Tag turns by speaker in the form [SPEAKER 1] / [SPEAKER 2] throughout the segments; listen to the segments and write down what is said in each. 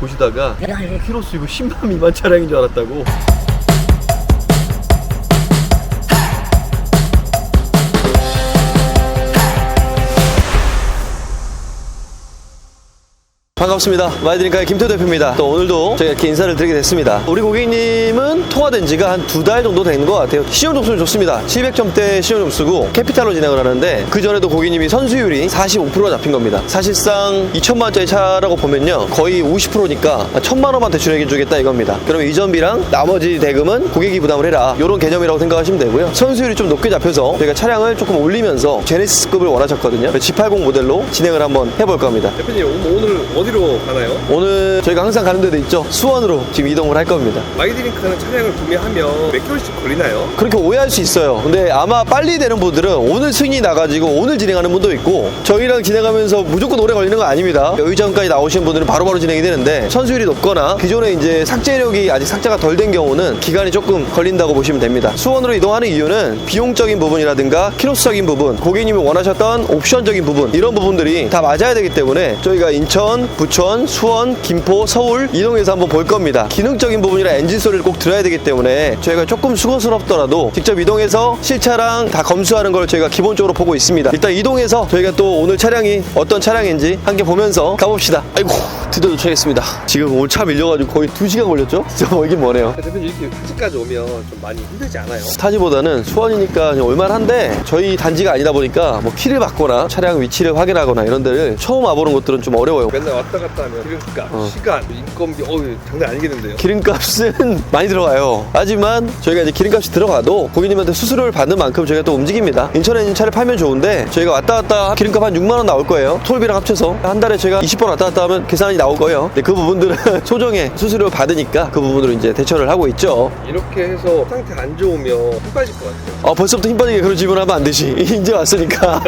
[SPEAKER 1] 보시다가 키로수 이거 10만 미만 차량인 줄 알았다고 반갑습니다. 마이드링카의 김태호 대표입니다. 또 오늘도 저희가 이렇게 인사를 드리게 됐습니다. 우리 고객님은 통화된 지가 한 두 달 정도 된 것 같아요. 시험 점수는 좋습니다. 700점대 시험 점수고 캐피탈로 진행을 하는데 그 전에도 고객님이 선수율이 45%가 잡힌 겁니다. 사실상 2천만 원짜리 차라고 보면요. 거의 50%니까 1천만 원만 대출해 주겠다 이겁니다. 그러면 이전비랑 나머지 대금은 고객이 부담을 해라. 이런 개념이라고 생각하시면 되고요. 선수율이 좀 높게 잡혀서 저희가 차량을 조금 올리면서 제네시스급을 원하셨거든요. G80 모델로 진행을 한번 해볼 겁니다.
[SPEAKER 2] 대표님 오늘 어디 로 가나요?
[SPEAKER 1] 오늘 저희가 항상 가는 데도 있죠. 수원으로 지금 이동을 할 겁니다.
[SPEAKER 2] 마이드링크는 차량을 구매하면 몇 개월씩 걸리나요?
[SPEAKER 1] 그렇게 오해할 수 있어요. 근데 아마 빨리 되는 분들은 오늘 승인이 나가지고 오늘 진행하는 분도 있고 저희랑 진행하면서 무조건 오래 걸리는 거 아닙니다. 의전까지 나오시는 분들은 바로바로 진행이 되는데 선수율이 높거나 기존에 이제 삭제력이 아직 삭제가 덜 된 경우는 기간이 조금 걸린다고 보시면 됩니다. 수원으로 이동하는 이유는 비용적인 부분이라든가 키로수적인 부분, 고객님이 원하셨던 옵션적인 부분 이런 부분들이 다 맞아야 되기 때문에 저희가 인천, 부천, 수원, 김포, 서울 이동해서 한번 볼 겁니다. 기능적인 부분이라 엔진 소리를 꼭 들어야 되기 때문에 저희가 조금 수고스럽더라도 직접 이동해서 실차랑 다 검수하는 걸 저희가 기본적으로 보고 있습니다. 일단 이동해서 저희가 또 오늘 차량이 어떤 차량인지 함께 보면서 가봅시다. 아이고 드디어 도착했습니다. 지금 오늘 차 밀려가지고 거의 2시간 걸렸죠? 진짜 뭐 이긴 뭐네요.
[SPEAKER 2] 대표님 이렇게 타지까지 오면 좀 많이 힘들지 않아요?
[SPEAKER 1] 타지보다는 수원이니까 올만한데 저희 단지가 아니다 보니까 뭐 키를 받거나 차량 위치를 확인하거나 이런 데를 처음 와보는 것들은 좀 어려워요.
[SPEAKER 2] 맨날 왔다 갔다 하면 기름값,
[SPEAKER 1] 어.
[SPEAKER 2] 시간, 인건비 어우 장난 아니겠는데요?
[SPEAKER 1] 기름값은 많이 들어가요. 하지만 저희가 이제 기름값이 들어가도 고객님한테 수수료를 받는 만큼 저희가 또 움직입니다. 인천에 있는 차를 팔면 좋은데 저희가 왔다 갔다 기름값 한 6만 원 나올 거예요. 톨비랑 합쳐서 한 달에 저희가 20번 왔다 갔다 하면 계산이 나올 거예요. 근데 그 부분들은 소정의 수수료를 받으니까 그 부분으로 이제 대처를 하고 있죠.
[SPEAKER 2] 이렇게 해서 상태 안 좋으면 힘 빠질 것 같아요.
[SPEAKER 1] 아, 벌써부터 힘 빠지게 그런 질문하면 안 되지. 이제 왔으니까.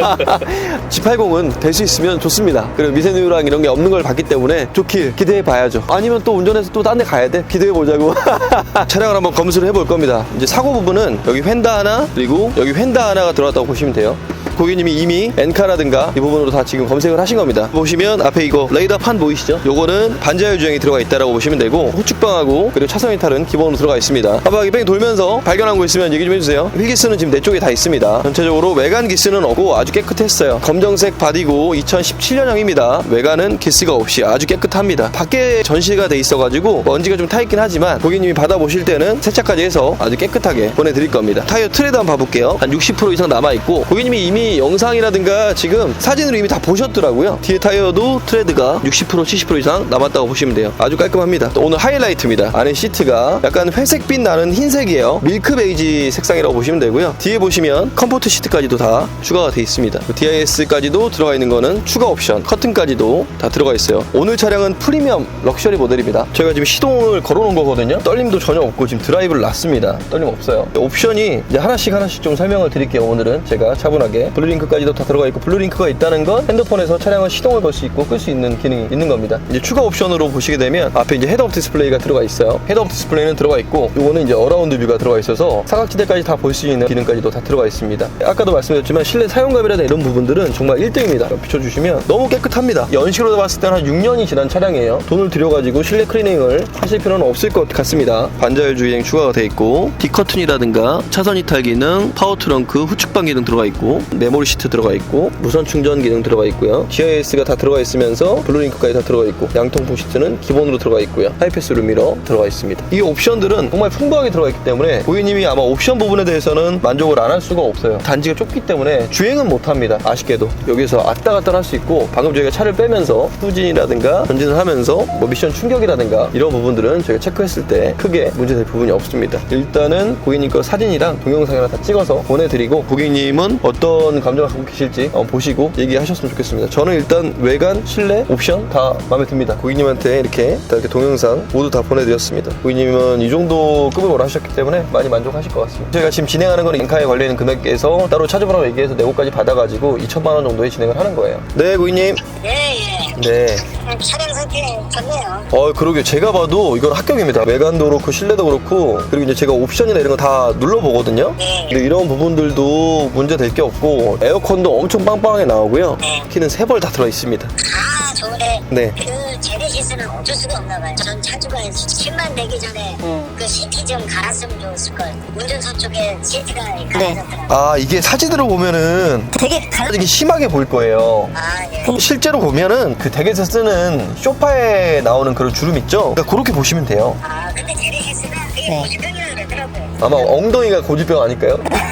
[SPEAKER 1] G80은 될 수 있으면 좋습니다. 그리고 미세누유랑 이런 게 없는 걸 봤기 때문에 좋길 기대해 봐야죠. 아니면 또 운전해서 또 딴 데 가야 돼? 기대해 보자고. 차량을 한번 검수를 해볼 겁니다. 이제 사고 부분은 여기 휀다 하나, 그리고 여기 휀다 하나가 들어갔다고 보시면 돼요. 고객님이 이미 엔카라든가 이 부분으로 다 지금 검색을 하신 겁니다. 보시면 앞에 이거 레이더 판 보이시죠? 요거는 반자율 주행이 들어가 있다라고 보시면 되고 후측방하고 그리고 차선 이탈은 기본으로 들어가 있습니다. 한바퀴 뺑 돌면서 발견한 거 있으면 얘기 좀 해주세요. 휠기스는 지금 내 쪽에 다 있습니다. 전체적으로 외관 기스는 없고 아주 깨끗했어요. 검정색 바디고 2017년형입니다. 외관은 기스가 없이 아주 깨끗합니다. 밖에 전시가 돼 있어가지고 먼지가 좀 타 있긴 하지만 고객님이 받아보실 때는 세차까지 해서 아주 깨끗하게 보내드릴 겁니다. 타이어 트레드 한번 봐볼게요. 한 60% 이상 남아있고 고객님이 이미 영상이라든가 지금 사진으로 이미 다 보셨더라고요. 뒤에 타이어도 트레드가 60% 70% 이상 남았다고 보시면 돼요. 아주 깔끔합니다. 또 오늘 하이라이트입니다. 안에 시트가 약간 회색빛 나는 흰색이에요. 밀크 베이지 색상이라고 보시면 되고요. 뒤에 보시면 컴포트 시트까지도 다 추가가 되어 있습니다. DIS까지도 들어가 있는 거는 추가 옵션, 커튼까지도 다 들어가 있어요. 오늘 차량은 프리미엄 럭셔리 모델입니다. 저희가 지금 시동을 걸어놓은 거거든요. 떨림도 전혀 없고 지금 드라이브를 놨습니다. 떨림 없어요. 옵션이 이제 하나씩 하나씩 좀 설명을 드릴게요. 오늘은 제가 차분하게 블루링크까지도 다 들어가 있고 블루링크가 있다는 건 핸드폰에서 차량을 시동을 걸 수 있고 끌 수 있는 기능이 있는 겁니다. 이제 추가 옵션으로 보시게 되면 앞에 이제 헤드업 디스플레이가 들어가 있어요. 헤드업 디스플레이는 들어가 있고 요거는 이제 어라운드 뷰가 들어가 있어서 사각지대까지 다 볼 수 있는 기능까지도 다 들어가 있습니다. 아까도 말씀드렸지만 실내 사용감이라든 이런 부분들은 정말 1등입니다. 비춰주시면 너무 깨끗합니다. 연식으로 봤을 때는 한 6년이 지난 차량이에요. 돈을 들여가지고 실내 클리닝을 하실 필요는 없을 것 같습니다. 반자율 주행 추가가 돼 있고 디커튼이라든가 차선 이탈 기능, 파워 트렁크, 후측방 기능 들어가 있고 메모리 시트 들어가 있고 무선 충전 기능 들어가 있고요. GIS가 다 들어가 있으면서 블루링크까지 다 들어가 있고 양통풍 시트는 기본으로 들어가 있고요. 하이패스 루미러 들어가 있습니다. 이 옵션들은 정말 풍부하게 들어가 있기 때문에 고객님이 아마 옵션 부분에 대해서는 만족을 안 할 수가 없어요. 단지가 좁기 때문에 주행은 못 합니다. 아쉽게도 여기서 왔다 갔다 할 수 있고 방금 저희가 차를 빼면서 후진이라든가 전진을 하면서 뭐 미션 충격이라든가 이런 부분들은 저희가 체크했을 때 크게 문제될 부분이 없습니다. 일단은 고객님 거 사진이랑 동영상 이랑 다 찍어서 보내드리고 고객님은 어떤 감정을 갖고 계실지 한번 보시고 얘기하셨으면 좋겠습니다. 저는 일단 외관, 실내, 옵션 다 마음에 듭니다. 고객님한테 이렇게 다 이렇게 동영상 모두 다 보내드렸습니다. 고객님은 이 정도 급을 원하셨기 때문에 많이 만족하실 것 같습니다. 저희가 지금 진행하는 건 인카에 걸리는 금액에서 따로 차주분하고 얘기해서 내고까지 받아가지고 2천만 원 정도에 진행을 하는 거예요. 네, 고객님.
[SPEAKER 3] 예, 예.
[SPEAKER 1] 네.
[SPEAKER 3] 음, 차량 상태 좋네요.
[SPEAKER 1] 어, 그러게 제가 봐도 이건 합격입니다. 외관도 그렇고 실내도 그렇고 그리고 이제 제가 옵션이나 이런 거 다 눌러보거든요.
[SPEAKER 3] 네.
[SPEAKER 1] 근데 이런 부분들도 문제 될 게 없고 에어컨도 엄청 빵빵하게 나오고요.
[SPEAKER 3] 네.
[SPEAKER 1] 키는 세 벌 다 들어 있습니다.
[SPEAKER 3] 아, 좋은데
[SPEAKER 1] 네.
[SPEAKER 3] 그 제네시스는 어쩔 수가 없나 봐요. 전 차주가 10만 되기 전에 그 시트 좀 갈았으면 좋았을 걸. 운전석 쪽에 시트가 갈아졌더라고요.
[SPEAKER 1] 아 이게 사진으로 보면은
[SPEAKER 3] 되게 갈아.
[SPEAKER 1] 되게 심하게 보일 거예요.
[SPEAKER 3] 아 예.
[SPEAKER 1] 실제로 보면은 그 댁에서 쓰는 쇼파에 나오는 그런 주름 있죠? 그러니까 그렇게 보시면 돼요.
[SPEAKER 3] 아 근데 제네시스는 그게 고주병이라 그러더라고요.
[SPEAKER 1] 아마 엉덩이가 고지병 아닐까요?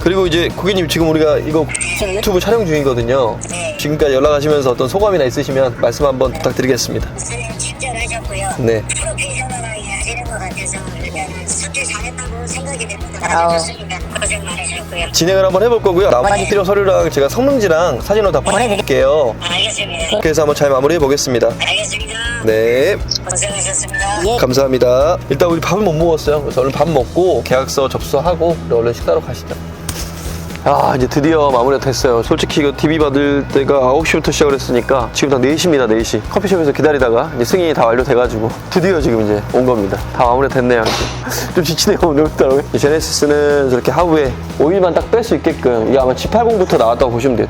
[SPEAKER 1] 그리고 이제 고객님 지금 우리가 이거 유튜브 촬영 중이거든요.
[SPEAKER 3] 네.
[SPEAKER 1] 지금까지 연락하시면서 어떤 소감이나 있으시면 말씀 한번 부탁드리겠습니다. 네.
[SPEAKER 3] 많으셨 고요.
[SPEAKER 1] 진행을 한번 해볼 거고요. 나머지 필요 서류랑 제가 성능지랑 사진으로 다 보내드릴게요.
[SPEAKER 3] 알겠습니다.
[SPEAKER 1] 그래서 한번 잘 마무리해 보겠습니다.
[SPEAKER 3] 알겠습니다.
[SPEAKER 1] 네.
[SPEAKER 3] 고생하셨습니다.
[SPEAKER 1] 감사합니다. 일단 우리 밥을 못 먹었어요. 그래서 얼른 밥 먹고 계약서 접수하고 우리 얼른 식사로 가시죠. 아 이제 드디어 마무리가 됐어요. 솔직히 이거 DB 받을 때가 9시부터 시작을 했으니까 지금 다 4시입니다. 4시. 커피숍에서 기다리다가 이제 승인이 다 완료돼가지고 드디어 지금 이제 온 겁니다. 다 마무리가 됐네요. 좀 지치네요 오늘부터. 이 제네시스는 저렇게 하부에 오일만 딱 뺄 수 있게끔 이게 아마 G80부터 나왔다고 보시면 돼요.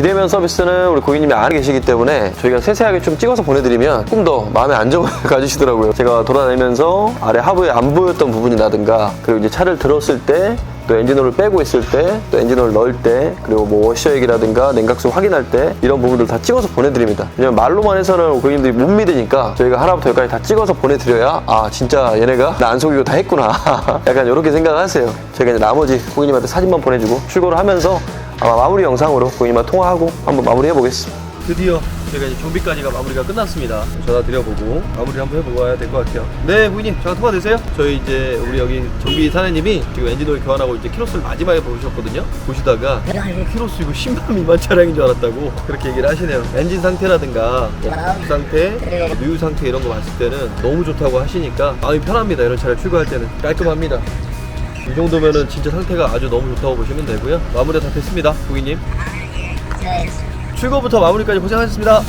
[SPEAKER 1] 비대면 서비스는 우리 고객님이 안 계시기 때문에 저희가 세세하게 좀 찍어서 보내드리면 조금 더 마음의 안정을 가지시더라고요. 제가 돌아다니면서 아래 하부에 안 보였던 부분이라든가 그리고 이제 차를 들었을 때 또 엔진오일을 빼고 있을 때, 또 엔진오일 넣을 때, 그리고 뭐 워셔액이라든가 냉각수 확인할 때 이런 부분들 다 찍어서 보내드립니다. 왜냐면 말로만 해서는 고객님들이 못 믿으니까 저희가 하나부터 열까지 다 찍어서 보내드려야 아 진짜 얘네가 나 안 속이고 다 했구나. 약간 이렇게 생각하세요. 저희가 이제 나머지 고객님한테 사진만 보내주고 출고를 하면서 아마 마무리 영상으로 고객님과 통화하고 한번 마무리해 보겠습니다. 드디어 저희가 이제 정비까지가 마무리가 끝났습니다. 전화 드려보고 마무리 한번 해보고 와야 될 것 같아요. 네, 고객님 전화 통화 되세요? 저희 이제 우리 여기 정비 사장님이 지금 엔진오일 교환하고 이제 키로수를 마지막에 보셨거든요. 보시다가 야 이거 키로수 이거 10만 미만 차량인 줄 알았다고 그렇게 얘기를 하시네요. 엔진 상태라든가 뭐 부품 상태, 누유 상태 이런 거 봤을 때는 너무 좋다고 하시니까 마음이 편합니다. 이런 차를 출고할 때는 깔끔합니다. 이 정도면은 진짜 상태가 아주 너무 좋다고 보시면 되고요. 마무리가 다 됐습니다, 고객님.
[SPEAKER 3] 네.
[SPEAKER 1] 출고부터 마무리까지 고생하셨습니다.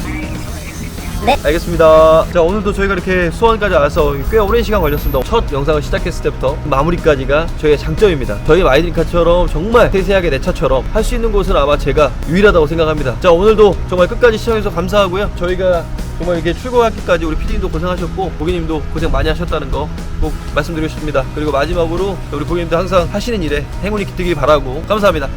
[SPEAKER 3] 네.
[SPEAKER 1] 알겠습니다. 자, 오늘도 저희가 이렇게 수원까지 와서 꽤 오랜 시간 걸렸습니다. 첫 영상을 시작했을 때부터 마무리까지가 저희의 장점입니다. 저희 마이드리카처럼 정말 세세하게 내 차처럼 할 수 있는 곳은 아마 제가 유일하다고 생각합니다. 자, 오늘도 정말 끝까지 시청해주셔서 감사하고요. 저희가 정말 이렇게 출고하기까지 우리 PD님도 고생하셨고 고객님도 고생 많이 하셨다는 거 꼭 말씀드리고 싶습니다. 그리고 마지막으로 우리 고객님들 항상 하시는 일에 행운이 깃들길 바라고 감사합니다.